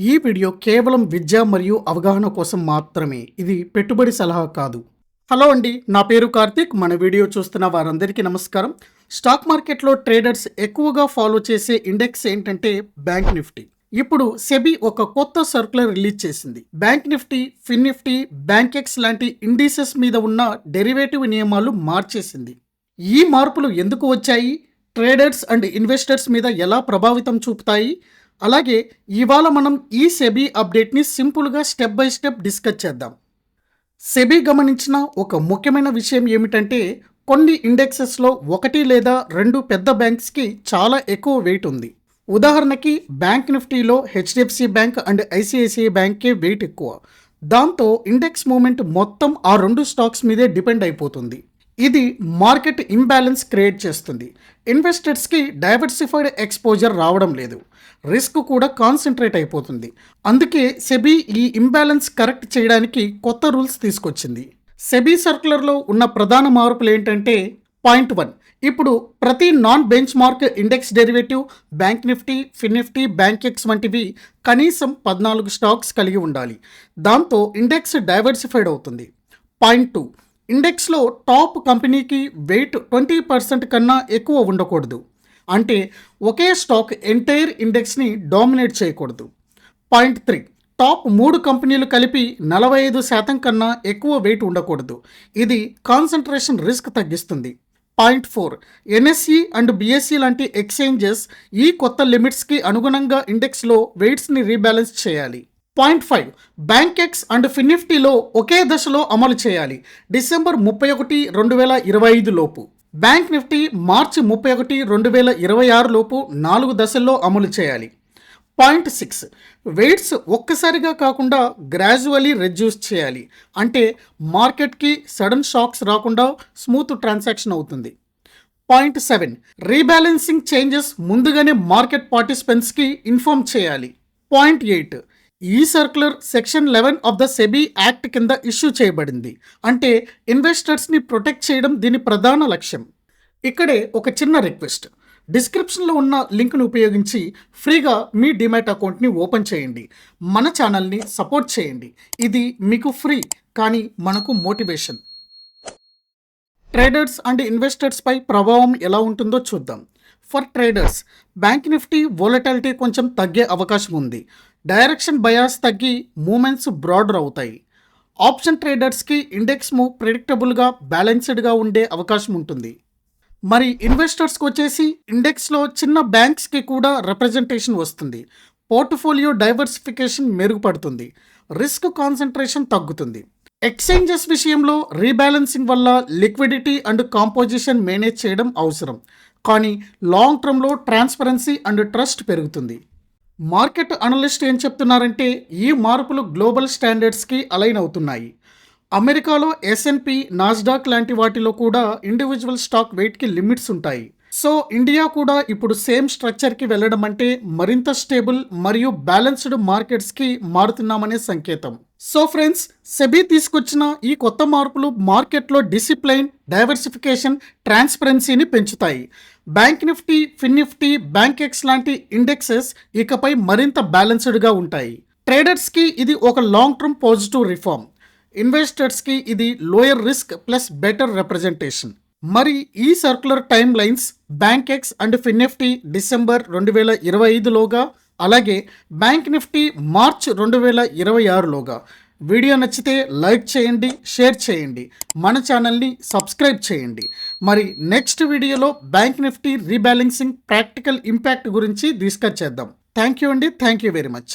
ఈ వీడియో కేవలం విద్య మరియు అవగాహన కోసం మాత్రమే. ఇది పెట్టుబడి సలహా కాదు. హలో అండి నా పేరు కార్తీక్. మన వీడియో చూస్తున్న వారందరికీ నమస్కారం. స్టాక్ మార్కెట్లో ట్రేడర్స్ ఎక్కువగా ఫాలో చేసే ఇండెక్స్ ఏంటంటే బ్యాంక్ నిఫ్టీ. ఇప్పుడు సెబీ ఒక కొత్త సర్కులర్ రిలీజ్ చేసింది. బ్యాంక్ నిఫ్టీ ఫిన్ నిఫ్టీ బ్యాంక్ ఎక్స్ లాంటి ఇండిసెస్ మీద ఉన్న డెరివేటివ్ నియమాలు మార్చేసింది. ఈ మార్పులు ఎందుకు వచ్చాయి? ట్రేడర్స్ అండ్ ఇన్వెస్టర్స్ మీద ఎలా ప్రభావితం చూపుతాయి? అలాగే ఇవాళ మనం ఈ సెబీ అప్డేట్ని సింపుల్గా స్టెప్ బై స్టెప్ డిస్కస్ చేద్దాం. సెబీ గమనించిన ఒక ముఖ్యమైన విషయం ఏమిటంటే కొన్ని ఇండెక్సెస్లో ఒకటి లేదా రెండు పెద్ద బ్యాంక్స్కి చాలా ఎక్కువ వెయిట్ ఉంది. ఉదాహరణకి బ్యాంక్ నిఫ్టీలో హెచ్డిఎఫ్సి బ్యాంక్ అండ్ ఐసిఐసిఐ బ్యాంక్కే వెయిట్ ఎక్కువ. దాంతో ఇండెక్స్ మూమెంట్ మొత్తం ఆ రెండు స్టాక్స్ మీదే డిపెండ్ అయిపోతుంది. ఇది మార్కెట్ ఇంబ్యాలెన్స్ క్రియేట్ చేస్తుంది. ఇన్వెస్టర్స్కి డైవర్సిఫైడ్ ఎక్స్పోజర్ రావడం లేదు. రిస్క్ కూడా కాన్సన్ట్రేట్ అయిపోతుంది. అందుకే సెబీ ఈ ఇంబ్యాలెన్స్ కరెక్ట్ చేయడానికి కొత్త రూల్స్ తీసుకొచ్చింది. సెబీ సర్కులర్లో ఉన్న ప్రధాన మార్పులు ఏంటంటే పాయింట్ వన్. ఇప్పుడు ప్రతి non benchmark index derivative bank Nifty fin Nifty Bankex వంటివి కనీసం పద్నాలుగు స్టాక్స్ కలిగి ఉండాలి. దాంతో ఇండెక్స్ డైవర్సిఫైడ్ అవుతుంది. Point two. ఇండెక్స్లో టాప్ కంపెనీకి వెయిట్ ట్వంటీ పర్సెంట్ కన్నా ఎక్కువ ఉండకూడదు. అంటే ఒకే స్టాక్ ఎంటైర్ ఇండెక్స్ని డామినేట్ చేయకూడదు. పాయింట్ త్రీ టాప్ మూడు కంపెనీలు కలిపి నలభై ఐదు శాతం కన్నా ఎక్కువ వెయిట్ ఉండకూడదు. ఇది కాన్సన్ట్రేషన్ రిస్క్ తగ్గిస్తుంది. Point four NSE and BSE లాంటి ఎక్స్చేంజెస్ ఈ కొత్త లిమిట్స్కి అనుగుణంగా ఇండెక్స్లో వెయిట్స్ని రీబ్యాలెన్స్ చేయాలి. Point five. Bank X and ఫినిఫ్టీలో ఒకే దశలో అమలు చేయాలి. డిసెంబర్ ముప్పై ఒకటి రెండు వేల ఇరవై ఐదు లోపు. బ్యాంక్ నిఫ్టీ మార్చి ముప్పై ఒకటి రెండు వేల ఇరవై ఆరు లోపు నాలుగు దశల్లో అమలు చేయాలి. Point six. వెయిట్స్ ఒక్కసారిగా కాకుండా గ్రాజువలీ రెడ్యూస్ చేయాలి. అంటే మార్కెట్కి సడన్ షాక్స్ రాకుండా స్మూత్ ట్రాన్సాక్షన్ అవుతుంది. Point seven. రీబ్యాలెన్సింగ్ చేంజెస్ ముందుగానే మార్కెట్ పార్టిసిపెంట్స్కి ఇన్ఫామ్ చేయాలి. Point eight. ఈ circular section eleven of the SEBI act కింద ఇష్యూ చేయబడింది. అంటే ఇన్వెస్టర్స్ని ప్రొటెక్ట్ చేయడం దీని ప్రధాన లక్ష్యం. ఇక్కడే ఒక చిన్న రిక్వెస్ట్ డిస్క్రిప్షన్లో ఉన్న లింక్ను ఉపయోగించి ఫ్రీగా మీ డిమాట్ అకౌంట్ని ఓపెన్ చేయండి. మన ఛానల్ని సపోర్ట్ చేయండి. ఇది మీకు ఫ్రీ కానీ మనకు మోటివేషన్ ట్రేడర్స్ అండ్ ఇన్వెస్టర్స్పై ప్రభావం ఎలా ఉంటుందో చూద్దాం. For traders bank Nifty volatility కొంచెం తగ్గే అవకాశం ఉంది. డైరెక్షన్ బయాస్ తగ్గి మూమెంట్స్ బ్రాడర్ అవుతాయి. ఆప్షన్ ట్రేడర్స్కి ఇండెక్స్ మూవ్ ప్రిడిక్టబుల్గా బ్యాలెన్స్డ్గా ఉండే అవకాశం ఉంటుంది. మరి ఇన్వెస్టర్స్కి వచ్చేసి ఇండెక్స్లో చిన్న బ్యాంక్స్కి కూడా రిప్రజెంటేషన్ వస్తుంది. పోర్ట్ఫోలియో డైవర్సిఫికేషన్ మెరుగుపడుతుంది. రిస్క్ కాన్సన్ట్రేషన్ తగ్గుతుంది. ఎక్స్చేంజెస్ విషయంలో రీబ్యాలెన్సింగ్ వల్ల లిక్విడిటీ అండ్ కాంపోజిషన్ మేనేజ్ చేయడం అవసరం. కానీ లాంగ్ టర్మ్లో ట్రాన్స్పరెన్సీ అండ్ ట్రస్ట్ పెరుగుతుంది. మార్కెట్ అనలిస్ట్ ఏం చెప్తున్నారంటే ఈ మార్పులు గ్లోబల్ స్టాండర్డ్స్కి అలైన్ అవుతున్నాయి. అమెరికాలో ఎస్ఎన్పి నాస్డాక్ లాంటి వాటిలో కూడా ఇండివిజువల్ స్టాక్ వెయిట్కి లిమిట్స్ ఉంటాయి. సో ఇండియా కూడా ఇప్పుడు సేమ్ స్ట్రక్చర్కి వెళ్ళడం అంటే మరింత స్టేబుల్ మరియు బ్యాలెన్స్డ్ మార్కెట్స్కి మారుతున్నామనే సంకేతం. సో ఫ్రెండ్స్ సెబీ తీసుకొచ్చిన ఈ కొత్త మార్పులు మార్కెట్లో డిసిప్లైన్ డైవర్సిఫికేషన్ ట్రాన్స్పరెన్సీని పెంచుతాయి. Bank Nifty fin Nifty bank ex లాంటి ఇండెక్సెస్ ఇకపై మరింత బ్యాలెన్స్డ్గా ఉంటాయి. ట్రేడర్స్కి ఇది ఒక లాంగ్ టర్మ్ పాజిటివ్ రిఫార్మ్. ఇన్వెస్టర్స్కి ఇది lower risk plus better representation. మరి ఈ circular timelines Bankex and FinNifty December రెండు వేల ఇరవై ఐదులోగా అలాగే బ్యాంక్ నిఫ్టీ మార్చ్ రెండు వేల ఇరవై ఆరులోగా. వీడియో నచ్చితే లైక్ చేయండి షేర్ చేయండి మన ఛానల్ని సబ్స్క్రైబ్ చేయండి. మరి నెక్స్ట్ వీడియోలో bank Nifty rebalancing practical impact గురించి డిస్కస్ చేద్దాం. థ్యాంక్ యూ అండి థ్యాంక్ యూ వెరీ మచ్